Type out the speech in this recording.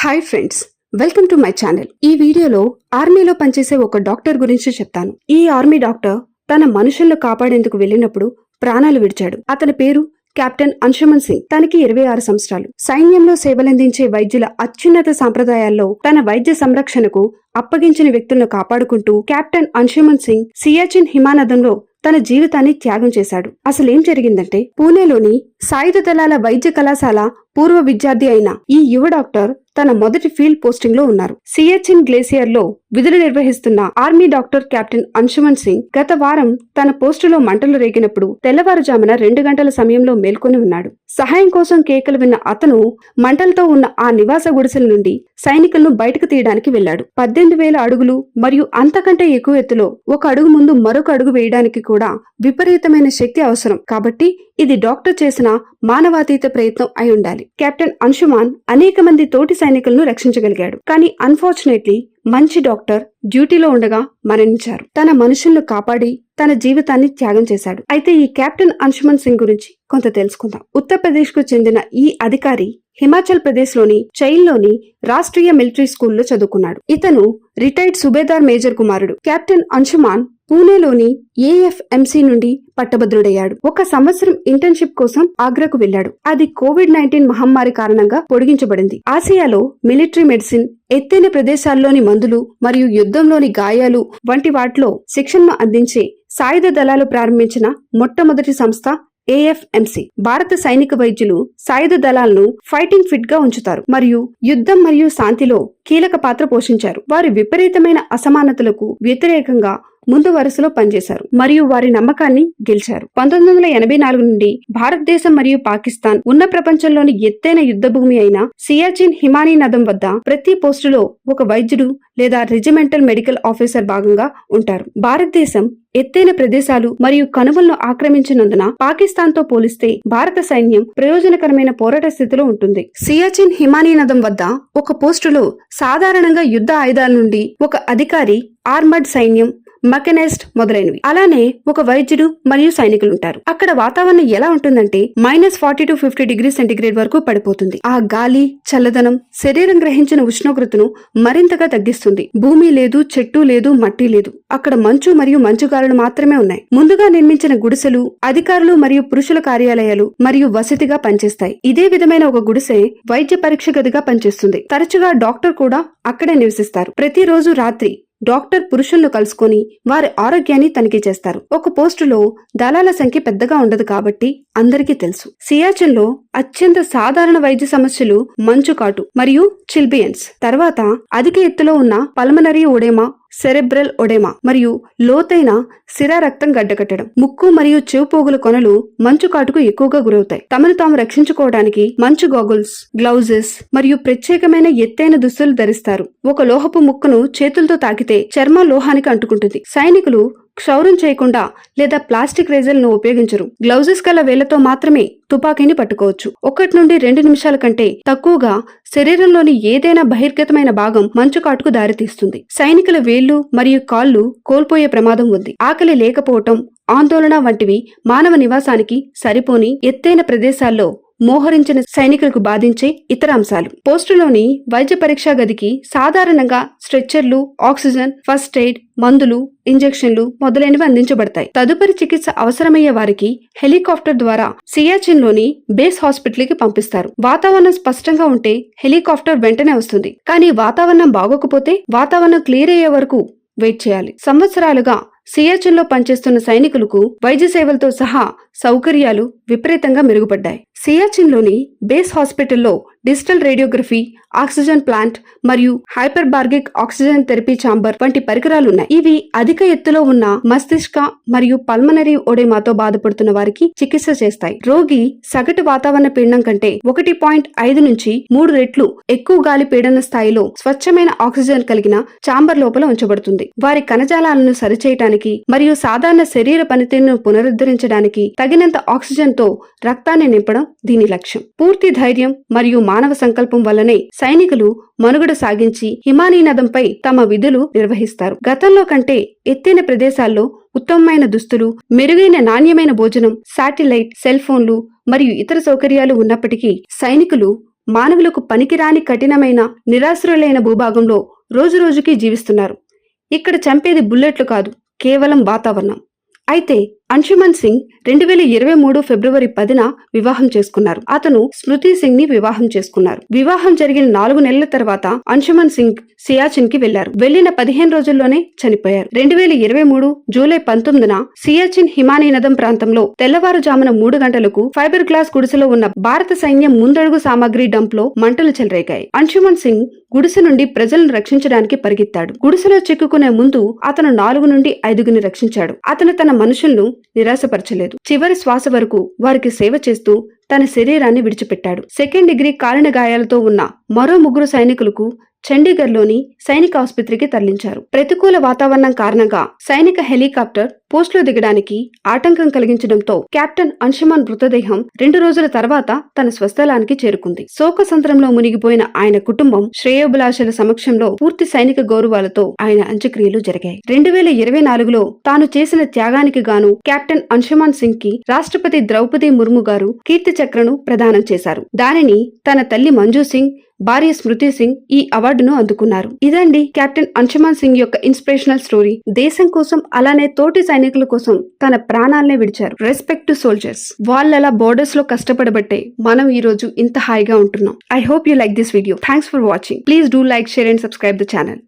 Hi friends welcome to my channel. ఈ వీడియోలో ఆర్మీలో పనిచేసే ఒక డాక్టర్ గురించి చెప్తాను. ఈ ఆర్మీ డాక్టర్ తన మనుషులను కాపాడేందుకు వెళ్ళినప్పుడు ప్రాణాలు విడిచాడు. అతని పేరు కెప్టెన్ అంశుమన్ సింగ్. తనకి ఇరవై ఆరు సంవత్సరాలు. సైన్యంలో సేవలందించే వైద్యుల అత్యున్నత సాంప్రదాయాల్లో తన వైద్య సంరక్షణకు అప్పగించిన వ్యక్తులను కాపాడుకుంటూ కెప్టెన్ అంశుమన్ సింగ్ సియాచిన్ హిమానదంలో తన జీవితాన్ని త్యాగం చేశాడు. అసలేం జరిగిందంటే పూణేలోని సాయుధ దళాల వైద్య కళాశాల పూర్వ విద్యార్థి అయిన ఈ యువ డాక్టర్ తన మొదటి ఫీల్డ్ పోస్టింగ్లో ఉన్నారు. సియాచిన్ గ్లేసియర్లో విధులు నిర్వహిస్తున్న army doctor captain Anshuman Singh గత వారం తన పోస్టులో మంటలు రేగినప్పుడు తెల్లవారుజామున రెండు గంటల సమయంలో మేల్కొని ఉన్నాడు. సహాయం కోసం కేకలు విన్న అతను మంటలతో ఉన్న ఆ నివాస గుడిసెల నుండి సైనికులను బయటకు తీయడానికి వెళ్ళాడు పద్దెనిమిది వేల అడుగులు మరియు అంతకంటే ఎక్కువ ఎత్తులో ఒక అడుగు ముందు మరొక అడుగు వేయడానికి కూడా విపరీతమైన శక్తి అవసరం. కాబట్టి ఇది డాక్టర్ చేసిన మానవాతీత ప్రయత్నం అయి ఉండాలి. కెప్టెన్ అంశుమాన్ అనేక మంది తోటి సైనికులను రక్షించగలిగాడు. కానీ అన్ఫార్చునేట్లీ మంచి డాక్టర్ డ్యూటీలో ఉండగా మరణించారు. తన మనుషులను కాపాడి తన జీవితాన్ని త్యాగం చేశాడు. అయితే ఈ కెప్టెన్ అంశుమన్ సింగ్ గురించి కొంత తెలుసుకుందాం. ఉత్తరప్రదేశ్కు చెందిన ఈ అధికారి హిమాచల్ ప్రదేశ్లోని చైన్లోని చైల్లోని రాష్ట్రీయ మిలిటరీ స్కూల్లో చదువుకున్నాడు. ఇతను రిటైర్డ్ సుబేదార్ మేజర్ కుమారుడు. కెప్టెన్ అంశుమాన్ పూణేలోని ఏఎఫ్ఎంసీ నుండి పట్టభద్రుడయ్యాడు. ఒక సంవత్సరం ఇంటర్న్షిప్ కోసం ఆగ్రాకు వెళ్ళాడు అది కోవిడ్ నైన్టీన్ మహమ్మారి కారణంగా పొడిగించబడింది. ఆసియాలో మిలిటరీ మెడిసిన్ ఎత్తైన ప్రదేశాల్లోని మందులు మరియు యుద్ధంలోని గాయాలు వంటి వాటిలో శిక్షణను అందించే సాయుధ దళాలు ప్రారంభించిన మొట్టమొదటి సంస్థ ఏఎఫ్ఎంసి. భారత సైనిక వైద్యులు సాయుధ దళాలను ఫైటింగ్ ఫిట్గా ఉంచుతారు మరియు యుద్ధం మరియు శాంతిలో కీలక పాత్ర పోషించారు. వారి విపరీతమైన అసమానతలకు వ్యతిరేకంగా ముందు వరుసలో పనిచేశారు మరియు వారి నమ్మకాన్ని గెలిచారు. పంతొమ్మిది వందల ఎనభై నాలుగు నుండి భారతదేశం మరియు పాకిస్తాన్ ఉన్న ప్రపంచంలోని ఎత్తైన యుద్ధ భూమి అయిన సియాచిన్ హిమానీ నదం వద్ద ప్రతి పోస్టులో ఒక వైద్యుడు లేదా రెజిమెంటల్ మెడికల్ ఆఫీసర్ భాగంగా ఉంటారు. భారతదేశం ఎత్తైన ప్రదేశాలు మరియు కనుమలను ఆక్రమించినందున పాకిస్తాన్తో పోలిస్తే భారత సైన్యం ప్రయోజనకరమైన పోరాట స్థితిలో ఉంటుంది. సియాచిన్ హిమానీ నదం వద్ద ఒక పోస్టులో సాధారణంగా యుద్ధ ఆయుధాల నుండి ఒక అధికారి ఆర్మర్డ్ సైన్యం మకెనెస్ట్ మొదలైనవి. అలానే ఒక వైద్యుడు మరియు సైనికులు ఉంటారు అక్కడ వాతావరణం ఎలా ఉంటుందంటే minus forty to fifty degree centigrade వరకు పడిపోతుంది. ఆ గాలి చల్లదనం శరీరం గ్రహించిన ఉష్ణోగ్రతను మరింతగా తగ్గిస్తుంది. భూమి లేదు చెట్టు లేదు మట్టి లేదు. అక్కడ మంచు మరియు మంచుగాలులు మాత్రమే ఉన్నాయి. ముందుగా నిర్మించిన గుడిసెలు అధికారులు మరియు పురుషుల కార్యాలయాలు మరియు వసతిగా పనిచేస్తాయి. ఇదే విధమైన ఒక గుడిసె వైద్య పరీక్ష గదిగా పనిచేస్తుంది. తరచుగా డాక్టర్ కూడా అక్కడే నివసిస్తారు. ప్రతిరోజు రాత్రి డాక్టర్ పురుషులను కలుసుకొని వారి ఆరోగ్యాన్ని తనిఖీ చేస్తారు. ఒక పోస్టులో దళాల సంఖ్య పెద్దగా ఉండదు కాబట్టి అందరికీ తెలుసు. సియాచిన్లో అత్యంత సాధారణ వైద్య సమస్యలు మంచుకాటు మరియు చిల్బియన్స్. తర్వాత అధిక ఎత్తులో ఉన్న పల్మనరీ ఓడేమా సెరెబ్రల్ ఒడెమా మరియు లోతైన సిరా రక్తం గడ్డకట్టడం. ముక్కు మరియు చెవుపోగుల కొనలు మంచు కాటుకు ఎక్కువగా గురవుతాయి. తమను తాము రక్షించుకోవడానికి మంచు గాగుల్స్ గ్లౌజెస్ మరియు ప్రత్యేకమైన ఎత్తైన దుస్తులు ధరిస్తారు. ఒక లోహపు ముక్కును చేతులతో తాకితే చర్మ లోహానికి అంటుకుంటుంది. సైనికులు క్షౌరం చేయకుండా లేదా ప్లాస్టిక్ రేజర్లను ఉపయోగించరు. గ్లౌజెస్ గల వేళ్ళతో మాత్రమే తుపాకీని పట్టుకోవచ్చు. ఒకటి నుండి రెండు నిమిషాల కంటే తక్కువగా శరీరంలోని ఏదైనా బహిర్గతమైన భాగం మంచుకాటుకు దారితీస్తుంది. సైనికుల వేళ్ళు మరియు కాళ్ళు కోల్పోయే ప్రమాదం ఉంది. ఆకలి లేకపోవటం ఆందోళన వంటివి మానవ నివాసానికి సరిపోని ఎత్తైన ప్రదేశాల్లో మోహరించిన సైనికులకు బాధించే ఇతర అంశాలు. పోస్టులోని వైద్య పరీక్షా గదికి సాధారణంగా స్ట్రెచ్చర్లు ఆక్సిజన్ ఫస్ట్ ఎయిడ్ మందులు ఇంజెక్షన్లు మొదలైనవి అందించబడతాయి. తదుపరి చికిత్స అవసరమయ్యే వారికి హెలికాప్టర్ ద్వారా సియాచిన్లోని బేస్ హాస్పిటల్కి పంపిస్తారు. వాతావరణం స్పష్టంగా ఉంటే హెలికాప్టర్ వెంటనే వస్తుంది. కానీ వాతావరణం బాగోకపోతే వాతావరణం క్లియర్ అయ్యే వరకు వెయిట్ చేయాలి. సంవత్సరాలుగా సియాచిన్లో పనిచేస్తున్న సైనికులకు వైద్య సేవలతో సహా సౌకర్యాలు విపరీతంగా మెరుగుపడ్డాయి. సియాచిన్లోని బేస్ హాస్పిటల్లో డిజిటల్ రేడియోగ్రఫీ ఆక్సిజన్ ప్లాంట్ మరియు హైపర్బార్గిక్ ఆక్సిజన్ థెరపీ ఛాంబర్ వంటి పరికరాలు ఉన్నాయి ఇవి అధిక ఎత్తులో ఉన్న మస్తిష్క మరియు పల్మనరీ ఒడేమాతో బాధపడుతున్న వారికి చికిత్స చేస్తాయి. రోగి సగటు వాతావరణ పీడనం కంటే ఒకటి పాయింట్ ఐదు నుంచి మూడు రెట్లు ఎక్కువ గాలి పీడన స్థాయిలో స్వచ్ఛమైన ఆక్సిజన్ కలిగిన ఛాంబర్ లోపల ఉంచబడుతుంది. వారి కణజాలాలను సరిచేయటానికి మరియు సాధారణ శరీర పనితీరును పునరుద్ధరించడానికి తగినంత ఆక్సిజన్తో రక్తాన్ని నింపడం దీని లక్ష్యం. పూర్తి ధైర్యం మరియు మానవ సంకల్పం వల్లనే సైనికులు మనుగడ సాగించి హిమానీ నదంపై తమ విధులు నిర్వహిస్తారు. గతంలో కంటే ఎత్తైన ప్రదేశాల్లో ఉత్తమమైన దుస్తులు మెరుగైన నాణ్యమైన భోజనం శాటిలైట్ సెల్ ఫోన్లు మరియు ఇతర సౌకర్యాలు ఉన్నప్పటికీ సైనికులు మానవులకు పనికిరాని కఠినమైన నిరాశ్రులైన భూభాగంలో రోజురోజుకి జీవిస్తున్నారు. ఇక్కడ చంపేది బుల్లెట్లు కాదు కేవలం వాతావరణం. అయితే అంశుమన్ సింగ్ రెండు వేల ఇరవై మూడు ఫిబ్రవరి పదిన వివాహం చేసుకున్నారు. అతను స్మృతి సింగ్ని వివాహం చేసుకున్నారు. వివాహం జరిగిన నాలుగు నెలల తర్వాత అంశుమన్ సింగ్ సియాచిన్కి వెళ్ళారు వెళ్ళిన పదిహేను రోజుల్లోనే చనిపోయారు. రెండు వేల ఇరవై మూడు జూలై పంతొమ్మిదిన సియాచిన్ హిమానీ నదం ప్రాంతంలో తెల్లవారుజామున మూడు గంటలకు ఫైబర్ గ్లాస్ గుడిసెలో ఉన్న భారత సైన్యం ముందడుగు సామాగ్రి డంప్లో మంటలు చెలరేగాయి. అంశుమన్ సింగ్ గుడిసె నుండి ప్రజలను రక్షించడానికి పరిగెత్తాడు. గుడిసెలో చిక్కుకునే ముందు అతను నాలుగు నుండి ఐదుగురిని రక్షించాడు. అతను తన మనుషులను నిరాశపరచలేదు. చివరి శ్వాస వరకు వారికి సేవ చేస్తూ తన శరీరాన్ని విడిచిపెట్టాడు. సెకండ్ డిగ్రీ కాలిన గాయాలతో ఉన్న మరో ముగ్గురు సైనికులకు చండీగఢ్లోని సైనిక ఆసుపత్రికి తరలించారు. ప్రతికూల వాతావరణం కారణంగా సైనిక హెలికాప్టర్ పోస్టులో దిగడానికి ఆటంకం కలిగించడంతో కెప్టెన్ అంశమాన్ మృతదేహం రెండు రోజుల తర్వాత తన స్వస్థలానికి చేరుకుంది. శోక సంద్రంలో మునిగిపోయిన ఆయన కుటుంబం శ్రేయోభిలాషల సమక్షంలో పూర్తి సైనిక గౌరవాలతో ఆయన అంత్యక్రియలు జరిగాయి. రెండు వేల ఇరవై నాలుగులో తాను చేసిన త్యాగానికి గాను కెప్టెన్ అంశమాన్ సింగ్కి రాష్ట్రపతి ద్రౌపది ముర్ము గారు కీర్తి చక్రను ప్రదానం చేశారు. దానిని తన తల్లి మంజూ సింగ్ భార్య స్మృతి సింగ్ ఈ అవార్డును అందుకున్నారు. ఇదండి కెప్టెన్ అంశుమాన్ సింగ్ యొక్క ఇన్స్పిరేషనల్ స్టోరీ. దేశం కోసం అలానే తోటి సైనికుల కోసం తన ప్రాణాలనే విడిచారు. Respect to soldiers. వాళ్ళలా బోర్డర్స్లో కష్టపడబట్టే మనం ఈ రోజు ఇంత హాయిగా ఉంటున్నాం. I hope you like this video. Thanks for watching. Please do like share and subscribe the channel.